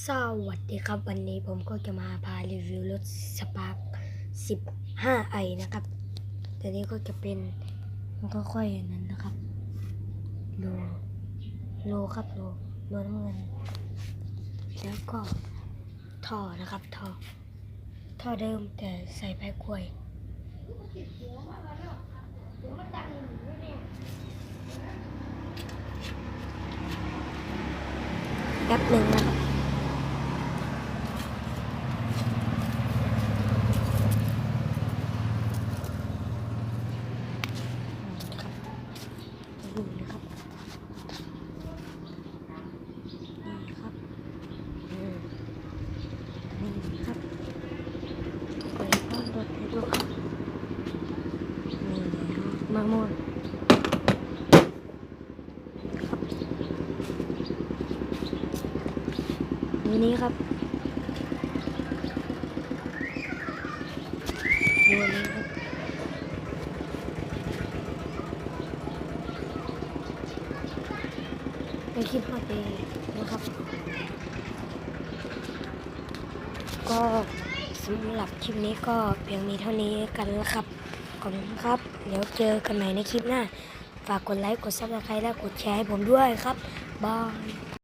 สวัสดีครับวันนี้ผมก็จะมาพารีวิวรถสปาร์ค15ไอนะครับแต่นี้ก็จะเป็นมันก็ค่อยอย่างนั้นนะครับโลโลครับโลโลน้ำเงินแล้วก็ท่อนะครับท่อท่อเดิมแต่ใส่แพ็คกล้วยแป๊บหนึ่งนะครับ ดูนะครับนี่ครับนี่ครับเปิดก้อนรถให้ดูครับนี่มะม่วงครับดูนี้ครับดูนี้ครับ็นคลิปพอดีนะครับ ก็สำหรับคลิปนี้ก็เพียงมีเท่านี้กันแล้วครับ ขอบคุณครับ เดี๋ยวเจอกันใหม่ในคลิปหน้า ฝากกดไลค์ กดซับสไครต์และกดแชร์ให้ผมด้วยครับ บาย